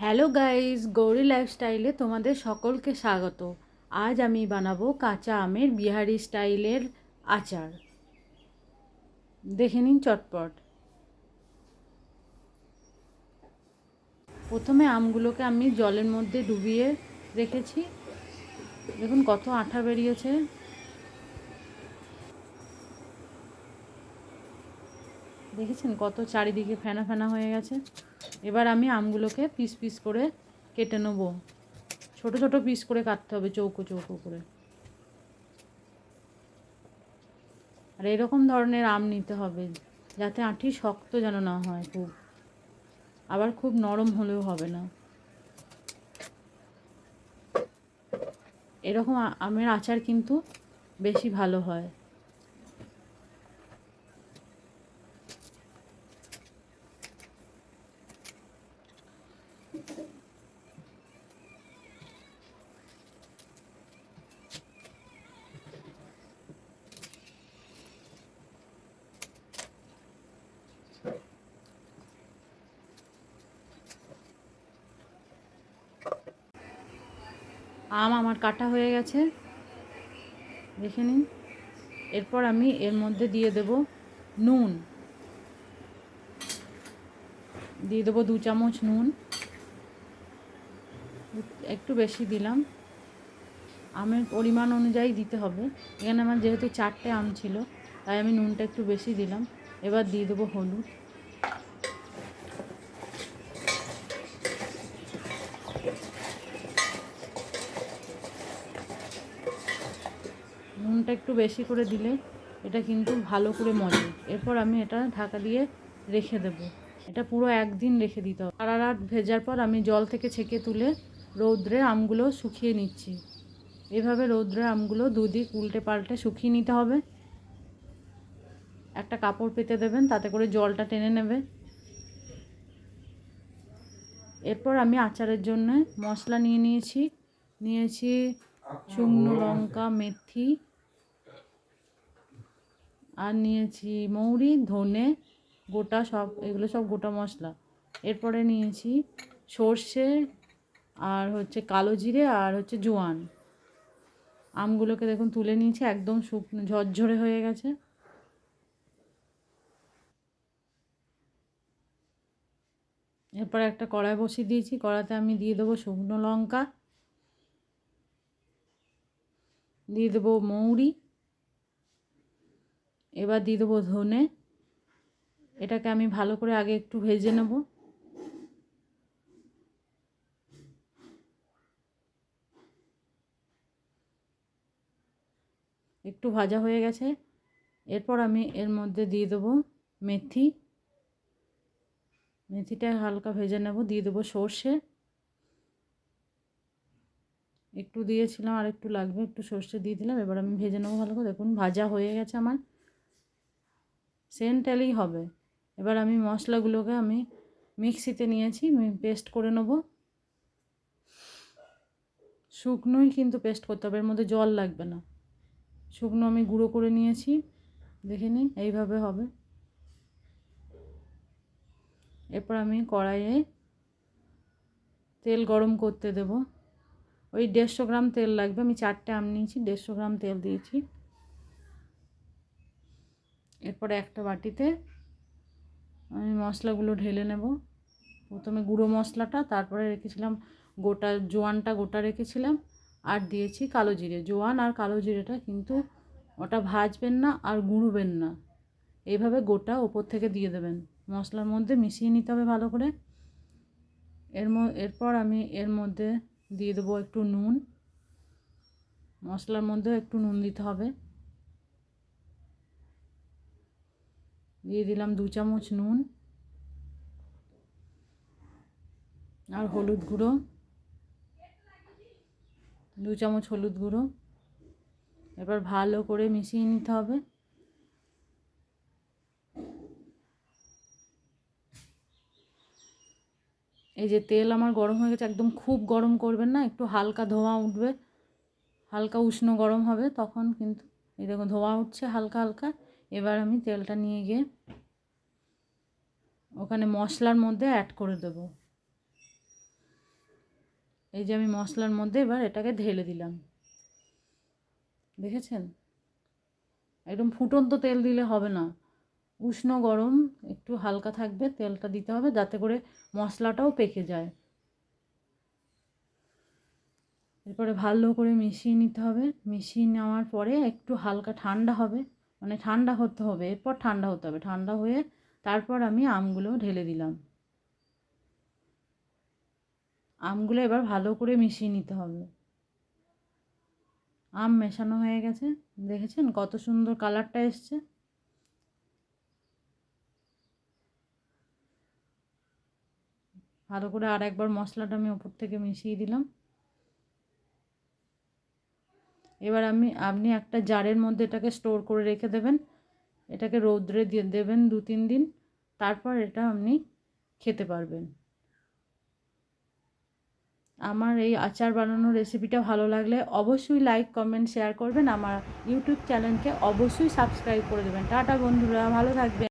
Hello guys, Gauri লাইফস্টাইলে তোমাদের সকলকে স্বাগত। আজ আমি বানাবো কাঁচা আমের বিহারি স্টাইলের আচার। দেখে নিন চটপট। প্রথমে আমগুলোকে আমি জলের মধ্যে ডুবিয়ে রেখেছি। দেখুন কত আঠা বেরিয়েছে। দেখেছেন কত চারিদিকে ফেনা ফেনা হয়ে গেছে? এবার আমি আমগুলোকে পিস পিস করে কেটে নেব। ছোট ছোট পিস করে কাটতে হবে, চৌকো চৌকো করে। আর এরকম ধরনের আম নিতে হবে, যাতে আঁটি শক্ত যেন না হয় খুব। আবার খুব নরম হলেও হবে না। এরকম আমের আচার কিন্তু বেশি ভালো হয়। আম আমার কাটা হয়ে গেছে। দেখে নিন। এরপর আমি এর মধ্যে দিয়ে দেব নুন। দিয়ে দেবো দু চামচ নুন। একটু বেশি দিলাম। আমের পরিমাণ অনুযায়ী দিতে হবে। এখানে আমার যেহেতু চারটে আম ছিল, তাই আমি নুনটা একটু বেশি দিলাম। এবার দিয়ে দেবো হলুদ। নুনটা একটু বেশি করে দিলে এটা কিন্তু ভালো করে মজে। এরপর আমি এটা ঢাকা দিয়ে রেখে দেব। এটা পুরো একদিন রেখে দিতে হবে। সারা রাত ভেজার পর আমি জল থেকে ছেঁকে তুলে রৌদ্রে আমগুলো শুকিয়ে নিচ্ছি। এভাবে রৌদ্রে আমগুলো দুদিক উল্টে পাল্টে শুকিয়ে নিতে হবে। একটা কাপড় পেতে দেবেন, তাতে করে জলটা টেনে নেবে। এরপর আমি আচারের জন্য মশলা নিয়ে নিয়েছি। নিয়েছি শুকনো লঙ্কা, মেথি আর নিয়েছি মৌরি, ধনে, গোটা সব, এগুলো সব গোটা মশলা। এরপরে নিয়েছি সর্ষে আর হচ্ছে কালো জিরে আর হচ্ছে জোয়ান। আমগুলোকে দেখুন তুলে নিয়েছি, একদম শুকনো, ঝরঝরে হয়ে গেছে। এরপর একটা কড়াই বসিয়ে দিয়েছি কড়াতে আমি দিয়ে দেবো শুকনো লঙ্কা, দিয়ে দেবো মৌরি এবার দিয়ে দেবো ধনে। এটাকে আমি ভালো করে আগে একটু ভেজে নেব। একটু ভাজা হয়ে গেছে। এরপর আমি এর মধ্যে দিয়ে দেবো মেথি। মেথিটা হালকা ভেজে নেব, দিয়ে দেবো সর্ষে। একটু দিয়েছিলাম আর একটু লাগবে, একটু সর্ষে দিয়ে দিলাম। এবার আমি ভেজে নেব ভালো করে। দেখুন, ভাজা হয়ে গেছে আমার। সেন্ট এলেই হবে। এবার আমি মশলাগুলোকে আমি মিক্সিতে নিয়েছি পেস্ট করে নেব। শুকনোই কিন্তু পেস্ট করতে হবে, এর মধ্যে জল লাগবে না। শুকনো আমি গুঁড়ো করে নিয়েছি, দেখে নিন এইভাবে হবে। এরপর আমি কড়াইয়ে তেল গরম করতে দেব। ওই দেড়শো গ্রাম তেল লাগবে, আমি চারটে আম নিয়েছি, দেড়শো গ্রাম তেল দিয়েছি। এরপরে একটা বাটিতে আমি মশলাগুলো ঢেলে নেব। প্রথমে গুঁড়ো মশলাটা, তারপরে রেখেছিলাম গোটা, জোয়ানটা গোটা রেখেছিলাম, আর দিয়েছি কালো জিরে। জোয়ান আর কালো জিরেটা কিন্তু ওটা ভাজবেন না আর গুঁড়োবেন না। এইভাবে গোটা ওপর থেকে দিয়ে দেবেন। মশলার মধ্যে মিশিয়ে নিতে হবে ভালো করে। এর এরপর আমি এর মধ্যে দিয়ে দেবো একটু নুন। মশলার মধ্যেও একটু নুন দিতে হবে। দিয়ে দিলাম দু চামচ নুন আর হলুদ গুঁড়ো। দু চামচ হলুদ গুঁড়ো। এবার ভালো করে মিশিয়ে নিতে হবে। এই যে তেল আমার গরম হয়ে গেছে, একদম খুব গরম করবেন না, একটু হালকা ধোঁয়া উঠবে। হালকা উষ্ণ গরম হবে তখন কিন্তু, এই দেখুন ধোঁয়া উঠছে হালকা হালকা। এবার আমি তেলটা নিয়ে গিয়ে ওখানে মশলার মধ্যে অ্যাড করে দেব। এই যে আমি মশলার মধ্যে এবার এটাকে ঢেলে দিলাম। দেখেছেন? একদম ফুটন্ত তেল দিলে হবে না। উষ্ণ গরম, একটু হালকা থাকবে, তেলটা দিতে হবে যাতে করে মশলাটাও পেকে যায়। এরপরে ভালো করে মিশিয়ে নিতে হবে। মিশিয়ে নেওয়ার পরে একটু হালকা ঠান্ডা হবে। মানে ঠান্ডা হতে হবে, এরপর ঠান্ডা হতে হবে। ঠান্ডা হয়ে তারপর আমি আমগুলো ঢেলে দিলাম। আমগুলো এবার ভালো করে মিশিয়ে নিতে হবে। আম মেশানো হয়ে গেছে। দেখেছেন কত সুন্দর কালারটা এসছে? ভালো করে আর একবার মশলাটা আমি ওপর থেকে মিশিয়ে দিলাম। এবার আমি, আপনি একটা জারের মধ্যে এটাকে স্টোর করে রেখে দেবেন। এটাকে রৌদ্রে দিয়ে দেবেন দু তিন দিন। তারপর এটা আপনি খেতে পারবেন। আমার এই আচার বানানোর রেসিপিটা ভালো লাগলে অবশ্যই লাইক কমেন্ট শেয়ার করবেন। আমার ইউটিউব চ্যানেলকে অবশ্যই সাবস্ক্রাইব করে দেবেন। টাটা বন্ধুরা, ভালো থাকবেন।